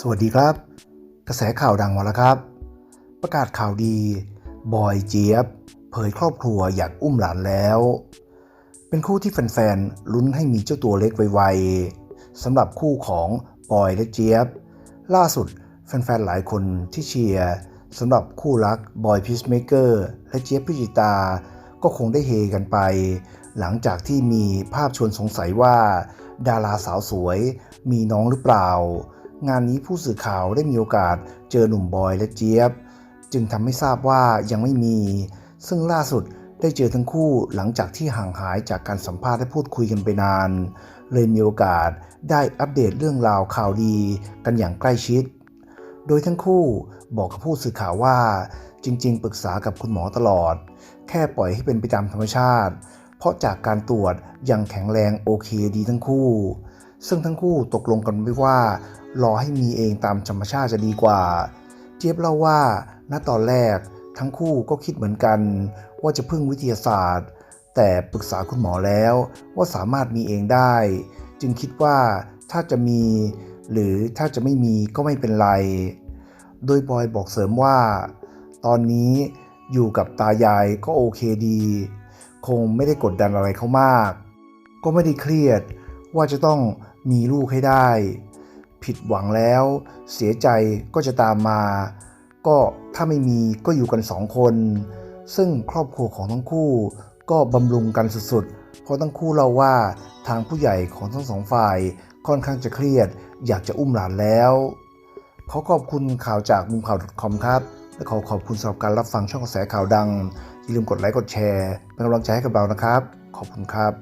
สวัสดีครับ กระแสข่าวดังมาแล้วครับ ประกาศข่าวดี บอยเจี๊ยบ เผยครอบครัวอยากอุ้มหลานแล้ว เป็นคู่ที่แฟนๆลุ้นให้มีเจ้าตัวเล็กไวๆสำหรับคู่ของบอยและเจี๊ยบ ล่าสุดแฟนๆหลายคนที่เชียร์สำหรับคู่รักบอยพีชเมเกอร์และเจี๊ยบพิจิตา ก็คงได้เฮกันไป หลังจากที่มีภาพชวนสงสัยว่า ดาราสาวสวย มีน้องหรือเปล่า งานนี้ผู้สื่อข่าวได้มีโอกาสเจอหนุ่มบอยและเจี๊ยบ จึงทำให้ทราบว่ายังไม่มี ซึ่งล่าสุดได้เจอทั้งคู่หลังจากที่ห่างหายจากการสัมภาษณ์และพูดคุยกันไปนาน เลยมีโอกาสได้อัปเดตเรื่องราวข่าวดีกันอย่างใกล้ชิด โดยทั้งคู่บอกกับผู้สื่อข่าวว่าจริง ๆ ปรึกษากับคุณหมอตลอด แค่ปล่อยให้เป็นไปตามธรรมชาติ เพราะจากการตรวจยังแข็งแรงโอเคดีทั้งคู่ ซึ่งทั้งคู่ตกลงกันไว้ว่า รอให้มีเองตามธรรมชาติจะดีกว่า เจี๊ยบเล่าว่าณตอนแรกทั้งคู่ก็คิดเหมือนกัน ว่าจะพึ่งวิทยาศาสตร์ แต่ปรึกษาคุณหมอแล้วว่าสามารถมีเองได้ จึงคิดว่าถ้าจะมี หรือถ้าจะไม่มีก็ไม่เป็นไร โดยบอยบอกเสริมว่า ตอนนี้อยู่กับตายายก็โอเคดี คงไม่ได้กดดันอะไรเขามาก ก็ไม่ได้เครียดว่าจะต้อง มีลูกให้ได้ ผิดหวังแล้ว เสียใจก็จะตามมา ก็ถ้าไม่มีก็อยู่กันสองคน ซึ่งครอบครัวของทั้งคู่ก็บำรุงกันสุดๆ เพราะทั้งคู่เล่าว่าทางผู้ใหญ่ของทั้งสองฝ่ายค่อนข้างจะเครียด อยากจะอุ้มหลานแล้วขอขอบคุณข่าวจากมุมข่าว .com ครับ และขอขอบคุณสำหรับการรับฟังช่องกระแสข่าวดัง อย่าลืมกดไลค์กดแชร์ เป็นกำลังใจให้กับเรานะครับ ขอบคุณครับ